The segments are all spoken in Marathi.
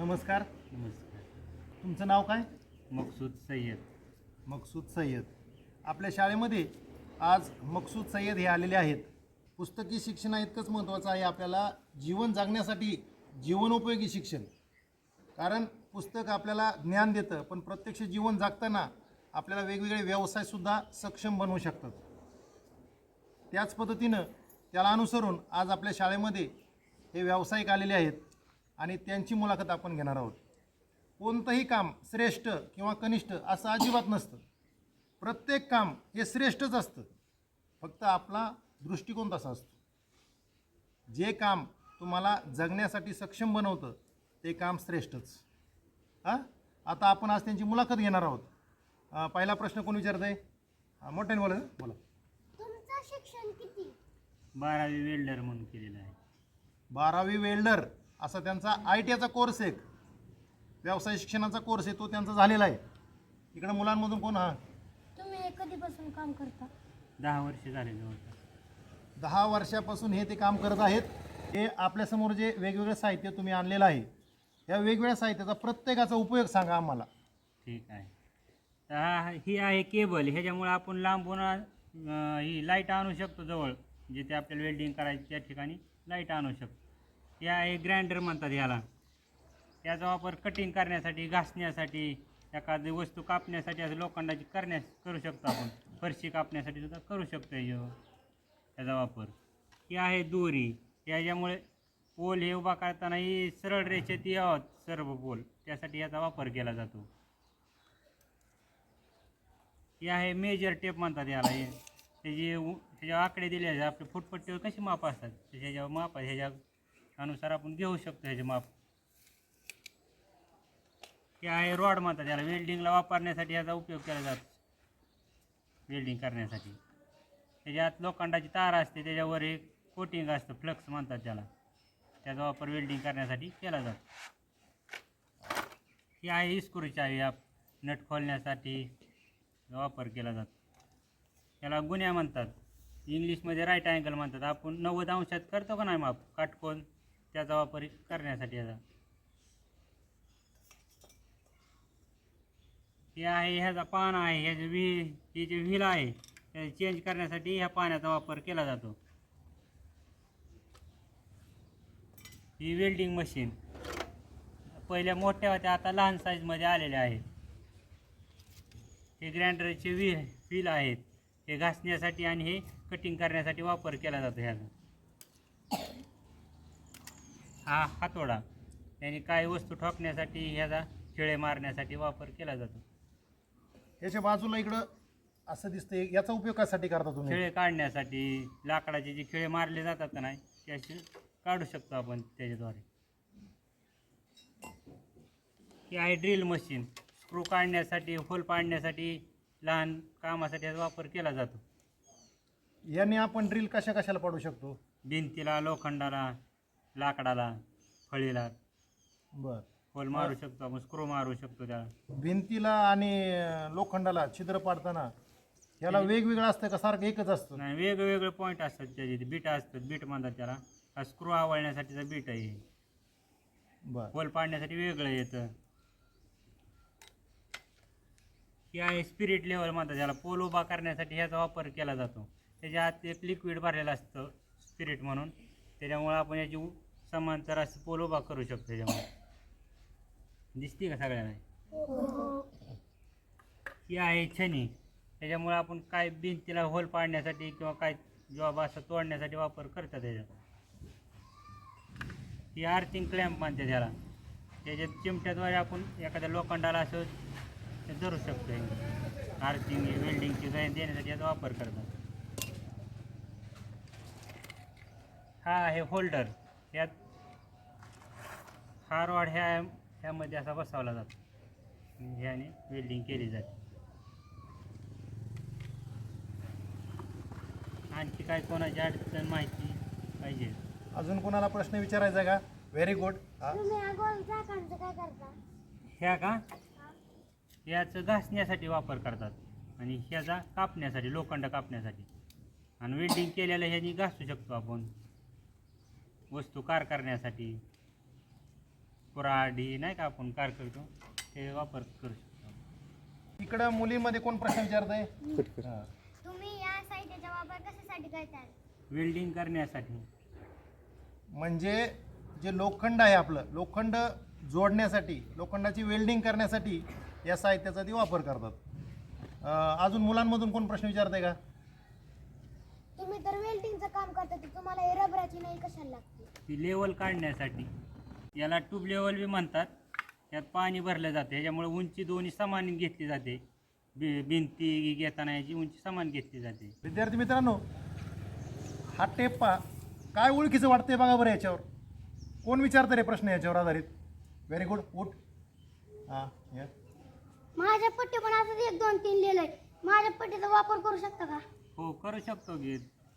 नमस्कार. नमस्कार. तुमचं नाव काय? मकसूद सय्यद. मकसूद सय्यद. आपल्या शाळेमध्ये आज मकसूद सय्यद हे आलेले आहेत. पुस्तकी शिक्षण इतकंच महत्त्वाचं आहे आपल्याला. जीवन जगण्यासाठी जीवनोपयोगी शिक्षण. कारण पुस्तक आपल्याला ज्ञान देतं पण प्रत्यक्ष जीवन जगताना आपल्याला वेगवेगळे व्यवसायसुद्धा सक्षम बनवू शकतात. त्याच पद्धतीनं त्याला अनुसरून आज आपल्या शाळेमध्ये हे व्यावसायिक आलेले आहेत. आणि त्यांची मुलाखत आपण घेणार आहोत. कोणतंही काम श्रेष्ठ किंवा कनिष्ठ असं अजिबात नसतं. प्रत्येक काम हे श्रेष्ठच असतं. फक्त आपला दृष्टिकोन तसा असतो. जे काम तुम्हाला जगण्यासाठी सक्षम बनवतं ते काम श्रेष्ठच. हां? आता आपण आज त्यांची मुलाखत घेणार आहोत. पहिला प्रश्न कोण विचारत आहे मोठ्याने बोला बोला. तुमचं शिक्षण किती? बारावी वेल्डर म्हणून केलेलं आहे. बारावी वेल्डर. असा त्यांचा आय टी आयचा कोर्स एक व्यवसाय शिक्षणाचा कोर्स आहे तो त्यांचा झालेला आहे. इकडं मुलांमधून कोण हा? तुम्ही हे कधीपासून काम करता? दहा वर्ष झाले जवळपास. दहा वर्षापासून हे ते काम करत आहेत. हे आपल्यासमोर जे वेगवेगळं साहित्य तुम्ही आणलेलं आहे या वेगवेगळ्या साहित्याचा प्रत्येकाचा उपयोग सांगा आम्हाला. ठीक आहे. तर हा ही आहे केबल. ह्याच्यामुळे आपण लांबून अं, ही लाइट आणू शकतो जवळ जिथे आपल्याला वेल्डिंग करायची त्या ठिकाणी लाइट आणू शकतो. हे आहे ग्राइंडर म्हणतात याला. याचा वापर कटिंग करण्यासाठी घासण्यासाठी एखादी वस्तू कापण्यासाठी असं लोखंडाची करण्यास करू शकतो आपण. फरशी कापण्यासाठी सुद्धा करू शकतो हे याचा वापर. ही आहे दोरी. याच्यामुळे पोल हे उभा करताना ही सरळ रेषेत यावं सर्व पोल. त्यासाठी याचा वापर केला जातो. ही आहे मेजर टेप म्हणतात याला हे. त्याचे त्याच्यावर आकडे दिले आपले फुटपट्टीवर कशी माप असतात? त्याच्या माप ह्याच्या अनुसार आपण घेऊ शकतो ह्याचे माप. हे आहे रॉड म्हणतात याला वेल्डिंगला वापरण्यासाठी याचा उपयोग केला जातो. वेल्डिंग करण्यासाठी. त्याच्यात लोखंडाची तार असते त्याच्यावर एक कोटिंग असतं फ्लक्स म्हणतात त्याला. त्याचा वापर वेल्डिंग करण्यासाठी केला जातो. ही आहे इस्क्रू चावी आप नट खोलण्यासाठी वापर केला जातो. याला गुन्ह्या म्हणतात. इंग्लिशमध्ये राईट अँगल म्हणतात. आपण नव्वद अंशात करतो का नाही माप? काटकोन. त्याचा वापर करण्यासाठी याचा हे आहे ह्याचा पान आहे ह्याचे व्ही ही जे व्हील आहे ते चेंज करण्यासाठी ह्या पाण्याचा वापर केला जातो. ही वेल्डिंग मशीन पहिल्या मोठ्या होत्या आता लहान साईजमध्ये आलेल्या आहेत. हे ग्राइंडरचे व्ही व्हील आहेत. हे घासण्यासाठी आणि हे कटिंग करण्यासाठी वापर केला जातो ह्याचा. हा हातोडा. याने काही वस्तू ठोकण्यासाठी ह्याचा खिळे मारण्यासाठी वापर केला जातो. याच्या बाजूला इकडं असं दिसतंय याचा उपयोग कशासाठी करता तुम्ही? खिळे काढण्यासाठी लाकडाचे जे खिळे मारले जातात का नाही ते असे काढू शकतो आपण त्याच्याद्वारे. ही आहे ड्रिल मशीन. स्क्रू काढण्यासाठी होल पाडण्यासाठी लहान कामासाठी याचा वापर केला जातो. याने आपण ड्रिल कशा कशाला पाडू शकतो? भिंतीला लोखंडाला लाकडाला फळीला. बर. होल मारू शकतो आपण स्क्रू मारू शकतो त्याला. भिंतीला आणि अं, लोखंडाला छिद्र पाडताना याला वेगवेगळं असतं का? सारखं एकच असतं? नाही वेगवेगळे पॉईंट असतात त्याचे. बीट असतात बीट म्हणतात त्याला. हा स्क्रू आवळण्यासाठीचा बीट आहे. हे. बर. होल पाडण्यासाठी वेगळं येतं. ही आहे स्पिरिट लेवल म्हणतात त्याला. पोल उभा करण्यासाठी ह्याचा वापर केला जातो. त्याच्या आत एक लिक्विड भरलेलं असतं स्पिरिट म्हणून. त्याच्यामुळे आपण याची उ- समांतर असं पोल उभा करू शकतो त्याच्यामुळे दिसते का सगळ्यांना? ही आहे छनी त्याच्यामुळे आपण काय भिंतीला होल पाडण्यासाठी किंवा काय जॉब असं तोडण्यासाठी वापर करतात त्याच्यात ही आर्थिंग क्लॅम्प मानते त्याला त्याच्यात चिमट्याद्वारे आपण एखाद्या लोखंडाला असं ते धरू शकतो. आर्थिंग वेल्डिंगची जाईन देण्यासाठी याचा वापर करतात. हा आहे होल्डर यात हा रॉड ह्या ह्यामध्ये असा बसवला जातो. ह्याने वेल्डिंग केली जाते. आणखी काय कोणाची अडचण माहिती पाहिजे? अजून कोणाला प्रश्न विचारायचा का? व्हेरी गुड हा. ह्या का? याचं घासण्यासाठी वापर करतात. आणि ह्याचा कापण्यासाठी लोखंड कापण्यासाठी. आणि वेल्डिंग केलेलं ह्यानी घासू शकतो आपण. वस्तू कार करण्यासाठी. कुऱ्हाडी नाही का आपण कार करतो ते वापर करू शकतो. इकडं मुलीमध्ये कोण प्रश्न विचारत आहे तुम्ही या साहित्याचा वापर कशासाठी वेल्डिंग करण्यासाठी. म्हणजे जे लोखंड आहे आपलं लोखंड जोडण्यासाठी लोखंडाची वेल्डिंग करण्यासाठी या साहित्याचा ते वापर करतात. अं, अजून मुलांमधून कोण प्रश्न विचारत आहे का? तुम्ही तर वेल्डिंगचं काम करता तर तुम्हाला हे रबराची नाही कशाला लागते? ती लेवल काढण्यासाठी. याला ट्यूब लेवल बी म्हणतात. त्यात पाणी भरलं जातं. ह्याच्यामुळे उंची दोन्ही समान घेतली जाते. बि भिंती घेताना याची उंची समान घेतली जाते. विद्यार्थी मित्रांनो हा टेप पहा काय ओळखीचं वाटतंय बघा बरं याच्यावर? कोण विचारतं रे प्रश्न याच्यावर आधारित? व्हेरी गुड उठ हां या माझ्या पट्टी पण असं एक दोन तीन लिहिलंय. माझ्या पट्टीचा वापर करू शकता का? हो करू शकतो की.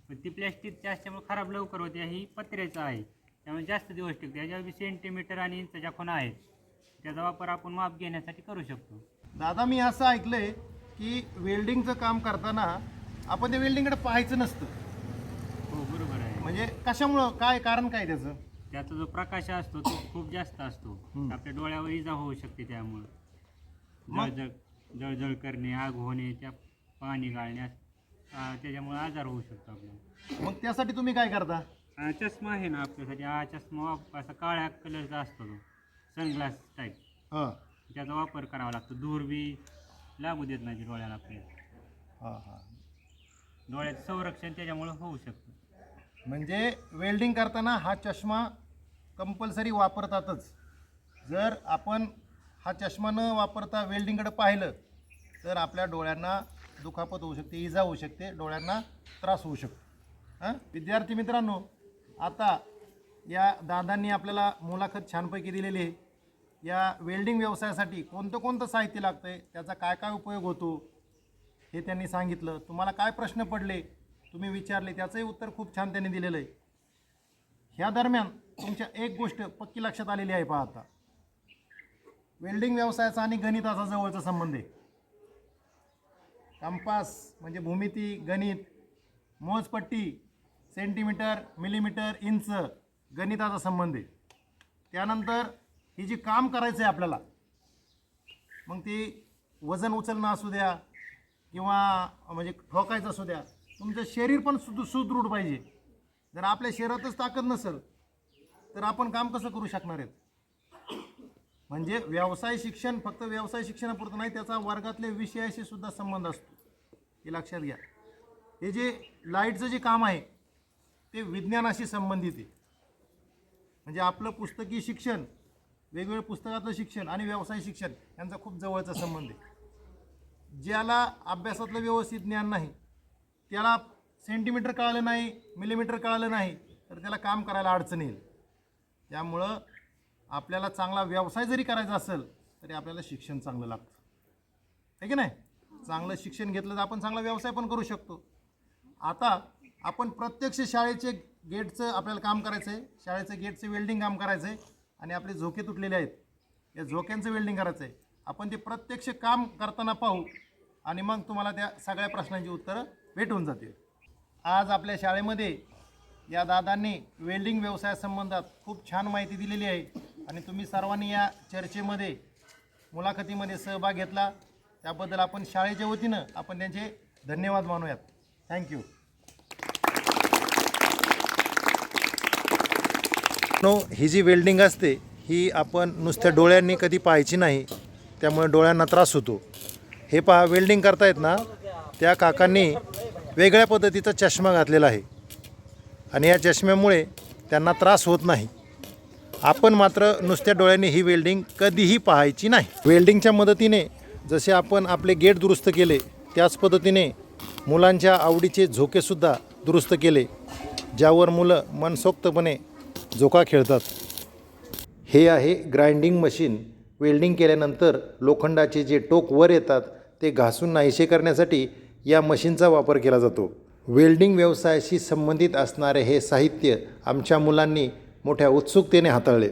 पण ती प्लॅस्टिकची असल्यामुळे खराब लवकर होते. ही पत्र्याचं आहे. त्यामुळे जास्त दिवस टिकते. याच्यावर सेंटीमीटर आणि इंचच्या खुणा आहेत त्याचा वापर आपण माप घेण्यासाठी करू शकतो. दादा मी असं ऐकलंय की वेल्डिंगचं काम करताना आपण त्या वेल्डिंगकडे पाहायचं नसतं. हो बरोबर आहे. म्हणजे कशामुळं? काय कारण काय त्याचं? त्याचा जो प्रकाश असतो तो खूप जास्त असतो. हम्म. आपल्या डोळ्यावर इजा होऊ शकते त्यामुळं. मग? जळजळ जळजळ करणे आग होणे त्या पाणी गाळण्यास त्याच्यामुळे आजार होऊ शकतो आपल्याला. मग त्यासाठी तुम्ही काय करता? हा चष्मा आहे ना आपल्यासाठी. हा चष्मा वाप- असा काळ्या कलरचा असतो तो. सनग्लास टाईप हां. त्याचा वापर करावा लागतो. धूर बी लागू देत नाही डोळ्याला आपल्या हां हां. डोळ्याचं संरक्षण त्याच्यामुळे होऊ शकतं. म्हणजे वेल्डिंग करताना हा चष्मा कंपल्सरी वापरतातच. जर आपण हा चष्मा न वापरता वेल्डिंगकडे पाहिलं तर आपल्या डोळ्यांना दुखापत होऊ शकते इजा होऊ शकते डोळ्यांना त्रास होऊ शकतो. हां? विद्यार्थी मित्रांनो आता या दादांनी आपल्याला मुलाखत छानपैकी दिलेली आहे. या वेल्डिंग व्यवसायासाठी कोणतं कोणतं साहित्य लागतं आहे त्याचा काय काय उपयोग होतो हे त्यांनी सांगितलं. तुम्हाला काय प्रश्न पडले तुम्ही विचारले त्याचंही उत्तर खूप छान त्यांनी दिलेलं आहे. ह्या दरम्यान तुमच्या एक गोष्ट पक्की लक्षात आलेली आहे पहा आता. वेल्डिंग व्यवसायाचा आणि गणिताचा जवळचा संबंध आहे. कंपास म्हणजे भूमिती गणित मोजपट्टी सेंटीमीटर मिलीमीटर इंच गणिताचा संबंध आहे. त्यानंतर ही जी काम करायचं आहे आपल्याला मग ती वजन उचलणं असू द्या किंवा म्हणजे ठोकायचं असू द्या तुमचं शरीर पण सुद सुदृढ पाहिजे. जर आपल्या शरीरातच ताकद नसेल तर आपण काम कसं करू शकणार आहेत? म्हणजे व्यवसाय शिक्षण फक्त व्यवसाय शिक्षणापुरतं नाही त्याचा वर्गातल्या विषयाशी सुद्धा संबंध असतो. हे लक्षात घ्या. हे जे लाईटचं जे काम आहे ते विज्ञानाशी संबंधित आहे. म्हणजे आपलं पुस्तकी शिक्षण वेगवेगळ्या पुस्तकातलं शिक्षण आणि व्यवसाय शिक्षण यांचा खूप जवळचा संबंध आहे. ज्याला अभ्यासातलं व्यवस्थित ज्ञान नाही त्याला सेंटीमीटर कळालं नाही मिलीमीटर कळालं नाही तर त्याला काम करायला अडचण येईल. त्यामुळं आपल्याला चांगला व्यवसाय जरी करायचा असेल तरी आपल्याला शिक्षण चांगलं लागतं. आहे की नाही? चांगलं शिक्षण घेतलं तर आपण चांगला व्यवसाय पण करू शकतो. आता आपण प्रत्यक्ष शाळेचे गेटचं आपल्याला काम करायचं आहे. शाळेचं गेटचं वेल्डिंग काम करायचं आहे. आणि आपले झोके तुटलेले आहेत. या झोक्यांचं वेल्डिंग करायचं आहे. आपण ते प्रत्यक्ष काम करताना पाहू आणि मग तुम्हाला त्या सगळ्या प्रश्नांची उत्तरं भेटून जातील. आज आपल्या शाळेमध्ये या दादांनी वेल्डिंग व्यवसायासंबंधात खूप छान माहिती दिलेली आहे. आणि तुम्ही सर्वांनी या चर्चेमध्ये मुलाखतीमध्ये सहभाग घेतला. त्याबद्दल आपण शाळेच्या वतीनं आपण त्यांचे धन्यवाद मानूयात. थँक्यू नो ही जी वेल्डिंग असते ही आपण नुसत्या डोळ्यांनी कधी पाहायची नाही त्यामुळे डोळ्यांना त्रास होतो. हे पहा वेल्डिंग करतायत ना त्या काकांनी वेगळ्या पद्धतीचा चष्मा घातलेला आहे. आणि या चष्म्यामुळे त्यांना त्रास होत नाही. आपण मात्र नुसत्या डोळ्यांनी ही वेल्डिंग कधीही पाहायची नाही. वेल्डिंगच्या मदतीने जसे आपण आपले गेट दुरुस्त केले त्याच पद्धतीने मुलांच्या आवडीचे झोकेसुद्धा दुरुस्त केले ज्यावर मुलं मनसोक्तपणे जोका खेळतात. हे आहे ग्राइंडिंग मशीन वेल्डिंग केल्यानंतर लोखंडाचे जे टोक वर येतात ते घासून नाहीसे करण्यासाठी या मशीनचा वापर केला जातो. वेल्डिंग व्यवसायाशी संबंधित असणारे हे साहित्य आमच्या मुलांनी मोठ्या उत्सुकतेने हाताळले.